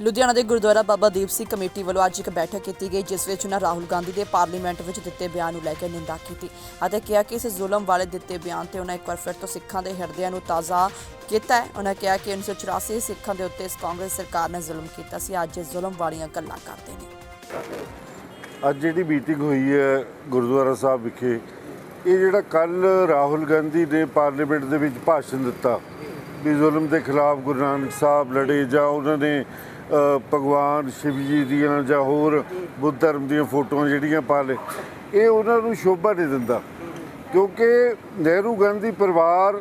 ਲੁਧਿਆਣਾ ਦੇ ਗੁਰਦੁਆਰਾ ਬਾਬਾ ਦੀਪ ਸਿੰਘ ਕਮੇਟੀ ਵੱਲੋਂ ਅੱਜ ਇੱਕ ਬੈਠਕ ਕੀਤੀ ਗਈ, ਜਿਸ ਵਿੱਚ ਉਹਨਾਂ ਰਾਹੁਲ ਗਾਂਧੀ ਦੇ ਪਾਰਲੀਮੈਂਟ ਵਿੱਚ ਦਿੱਤੇ ਬਿਆਨ ਨੂੰ ਲੈ ਕੇ ਨਿੰਦਾ ਕੀਤੀ ਅਤੇ ਕਿਹਾ ਕਿ ਇਸ ਜ਼ੁਲਮ ਵਾਲੇ ਦਿੱਤੇ ਬਿਆਨ ਤੇ ਉਹਨਾਂ ਇੱਕ ਵਾਰ ਫਿਰ ਤੋਂ ਸਿੱਖਾਂ ਦੇ ਹਿਰਦਿਆਂ ਨੂੰ ਤਾਜ਼ਾ ਕੀਤਾ ਹੈ। ਉਹਨਾਂ ਕਿਹਾ ਕਿ 1984 ਸਿੱਖਾਂ ਦੇ ਉੱਤੇ ਇਸ ਕਾਂਗਰਸ ਸਰਕਾਰ ਨੇ ਜ਼ੁਲਮ ਕੀਤਾ ਸੀ। ਅੱਜ ਇਹ ਜ਼ੁਲਮ ਵਾਲੀਆਂ ਗੱਲਾਂ ਕਰਦੇ ਨੇ। ਅੱਜ ਜਿਹੜੀ ਮੀਟਿੰਗ ਹੋਈ ਹੈ ਗੁਰਦੁਆਰਾ ਸਾਹਿਬ ਵਿਖੇ, ਇਹ ਜਿਹੜਾ ਕੱਲ ਰਾਹੁਲ ਗਾਂਧੀ ਨੇ ਪਾਰਲੀਮੈਂਟ ਦੇ ਵਿੱਚ ਭਾਸ਼ਣ ਦਿੱਤਾ ਵੀ ਜ਼ੁਲਮ ਦੇ ਖਿਲਾਫ ਗੁਰੂ ਨਾਨਕ ਸਾਹਿਬ ਲੜੇ ਜਾਂ ਉਹਨਾਂ ਨੇ ਭਗਵਾਨ ਸ਼ਿਵ ਜੀ ਦੀਆਂ ਜਾਂ ਹੋਰ ਬੁੱਧ ਧਰਮ ਦੀਆਂ ਫੋਟੋਆਂ ਜਿਹੜੀਆਂ ਪਾ ਲਏ, ਇਹ ਉਹਨਾਂ ਨੂੰ ਸ਼ੋਭਾ ਨਹੀਂ ਦਿੰਦਾ। ਕਿਉਂਕਿ ਨਹਿਰੂ ਗਾਂਧੀ ਪਰਿਵਾਰ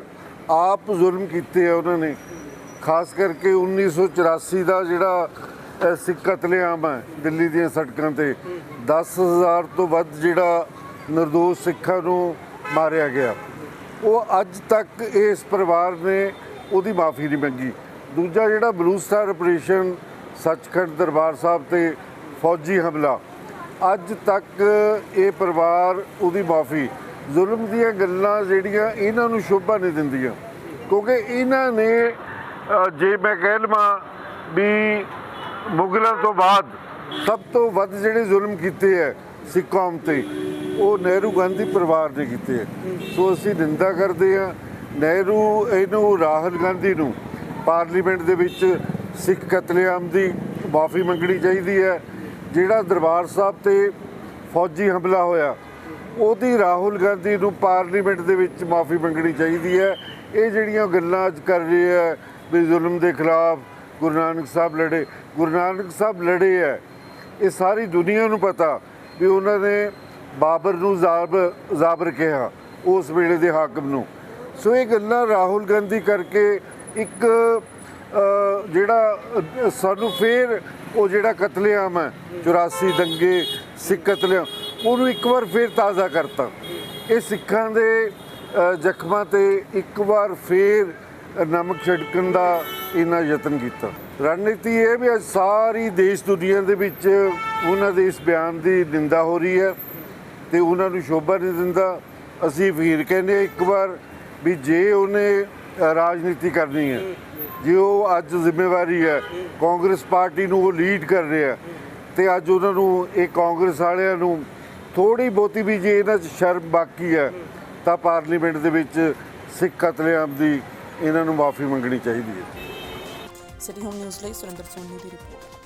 ਆਪ ਜ਼ੁਲਮ ਕੀਤੇ ਆ ਉਹਨਾਂ ਨੇ। ਖਾਸ ਕਰਕੇ 1984 ਦਾ ਜਿਹੜਾ ਸਿੱਖ ਕਤਲੇਆਮ ਹੈ ਦਿੱਲੀ ਦੀਆਂ ਸੜਕਾਂ ਤੇ 10000 ਤੋਂ ਵੱਧ ਜਿਹੜਾ ਨਿਰਦੋਸ਼ ਸਿੱਖਾਂ ਨੂੰ ਮਾਰਿਆ ਗਿਆ। ਉਹ ਅੱਜ ਤੱਕ ਇਸ ਪਰਿਵਾਰ ਨੇ ਉਹਦੀ ਮਾਫੀ ਨਹੀਂ ਮੰਗੀ। ਦੂਜਾ ਜਿਹੜਾ blue star operation, Sachkhand Darbar Sahib ਤੇ ਫੌਜੀ ਹਮਲਾ। ਅੱਜ ਤੱਕ ਇਹ ਪਰਿਵਾਰ ਉਹਦੀ ਮਾਫੀ, ਜ਼ੁਲਮ ਦੀਆਂ ਗੱਲਾਂ ਜਿਹੜੀਆਂ ਇਹਨਾਂ ਨੂੰ ਸ਼ੋਭਾ ਨਹੀਂ ਦਿੰਦੀਆਂ। ਕਿਉਂਕਿ ਇਹਨਾਂ ਨੇ ਜੇ ਮੈਂ ਕਹਿ ਲਵਾਂ ਵੀ ਮੁਗਲਾਂ ਤੋਂ ਬਾਅਦ ਸਭ ਤੋਂ ਵੱਧ ਜਿਹੜੇ ਜ਼ੁਲਮ ਕੀਤੇ ਹੈ ਸਿੱਖ ਕੌਮ ਤੇ, ਉਹ ਨਹਿਰੂ ਗਾਂਧੀ ਪਰਿਵਾਰ ਨੇ ਕੀਤੇ ਹੈ। ਸੋ ਅਸੀਂ ਨਿੰਦਾ ਕਰਦੇ ਹਾਂ। ਨਹਿਰੂ, ਇਹਨੂੰ ਰਾਹੁਲ ਗਾਂਧੀ ਨੂੰ ਪਾਰਲੀਮੈਂਟ ਦੇ ਵਿੱਚ ਸਿੱਖ ਕਤਲੇਆਮ ਦੀ ਮਾਫੀ ਮੰਗਣੀ ਚਾਹੀਦੀ ਹੈ। ਜਿਹੜਾ ਦਰਬਾਰ ਸਾਹਿਬ ਤੇ ਫੌਜੀ ਹਮਲਾ ਹੋਇਆ, ਉਹਦੀ ਰਾਹੁਲ ਗਾਂਧੀ ਨੂੰ ਪਾਰਲੀਮੈਂਟ ਦੇ ਵਿੱਚ ਮਾਫੀ ਮੰਗਣੀ ਚਾਹੀਦੀ ਹੈ। ਇਹ ਜਿਹੜੀਆਂ ਗੱਲਾਂ ਅੱਜ ਕਰ ਰਹੇ ਹੈ, ਵੀ ਜ਼ੁਲਮ ਦੇ ਖਿਲਾਫ ਗੁਰੂ ਨਾਨਕ ਸਾਹਿਬ ਲੜੇ, ਗੁਰੂ ਨਾਨਕ ਸਾਹਿਬ ਲੜੇ ਹੈ, ਇਹ ਸਾਰੀ ਦੁਨੀਆ ਨੂੰ ਪਤਾ ਵੀ ਉਹਨਾਂ ਨੇ ਬਾਬਰ ਨੂੰ ਜ਼ਾਬ, ਜ਼ਾਬਰ ਕਿਹਾ ਉਸ ਵੇਲੇ ਦੇ ਹਾਕਮ ਨੂੰ। ਸੋ ਇਹ ਗੱਲਾਂ ਰਾਹੁਲ ਗਾਂਧੀ ਕਰਕੇ ਇੱਕ ਜਿਹੜਾ ਸਾਨੂੰ ਫੇਰ ਉਹ ਜਿਹੜਾ ਕਤਲੇਆਮ ਹੈ 84 ਦੰਗੇ, ਸਿੱਖ ਕਤਲੇਆਮ, ਉਹਨੂੰ ਇੱਕ ਵਾਰ ਫੇਰ ਤਾਜ਼ਾ ਕਰਤਾ। ਇਹ ਸਿੱਖਾਂ ਦੇ ਜ਼ਖਮਾਂ ਤੇ ਇੱਕ ਵਾਰ ਫੇਰ ਨਮਕ ਛਿੜਕਣ ਦਾ ਇਹਨਾਂ ਯਤਨ ਕੀਤਾ। ਰਣਨੀਤੀ ਇਹ ਵੀ ਅੱਜ ਸਾਰੀ ਦੇਸ਼ ਦੁਨੀਆ ਦੇ ਵਿੱਚ ਉਹਨਾਂ ਦੇ ਇਸ ਬਿਆਨ ਦੀ ਨਿੰਦਾ ਹੋ ਰਹੀ ਹੈ ਤੇ ਉਹਨਾਂ ਨੂੰ ਸ਼ੋਭਾ ਨਹੀਂ ਦਿੰਦਾ। ਅਸੀਂ ਵੀਰ ਕਹਿੰਦੇ ਇੱਕ ਵਾਰ ਵੀ ਜੇ ਉਹਨੇ ਰਾਜਨੀਤੀ ਕਰਨੀ ਹੈ, ਜੇ ਉਹ ਅੱਜ ਜ਼ਿੰਮੇਵਾਰੀ ਹੈ, ਕਾਂਗਰਸ ਪਾਰਟੀ ਨੂੰ ਉਹ ਲੀਡ ਕਰ ਰਿਹਾ ਤੇ ਅੱਜ ਉਹਨਾਂ ਨੂੰ, ਇਹ ਕਾਂਗਰਸ ਵਾਲਿਆਂ ਨੂੰ ਥੋੜੀ ਬਹੁਤੀ ਵੀ ਜੇ ਇਹਨਾਂ 'ਚ ਸ਼ਰਮ ਬਾਕੀ ਹੈ, ਤਾਂ ਪਾਰਲੀਮੈਂਟ ਦੇ ਵਿੱਚ ਸਿੱਖ ਕਤਲੇਆਮ ਦੀ ਇਹਨਾਂ ਨੂੰ ਮਾਫੀ ਮੰਗਣੀ ਚਾਹੀਦੀ ਹੈ। ਸਿਟੀ ਹੋਮ ਨਿਊਜ਼ ਲਈ ਸੁਰਿੰਦਰ ਸੋਨੀ ਦੀ ਰਿਪੋਰਟ।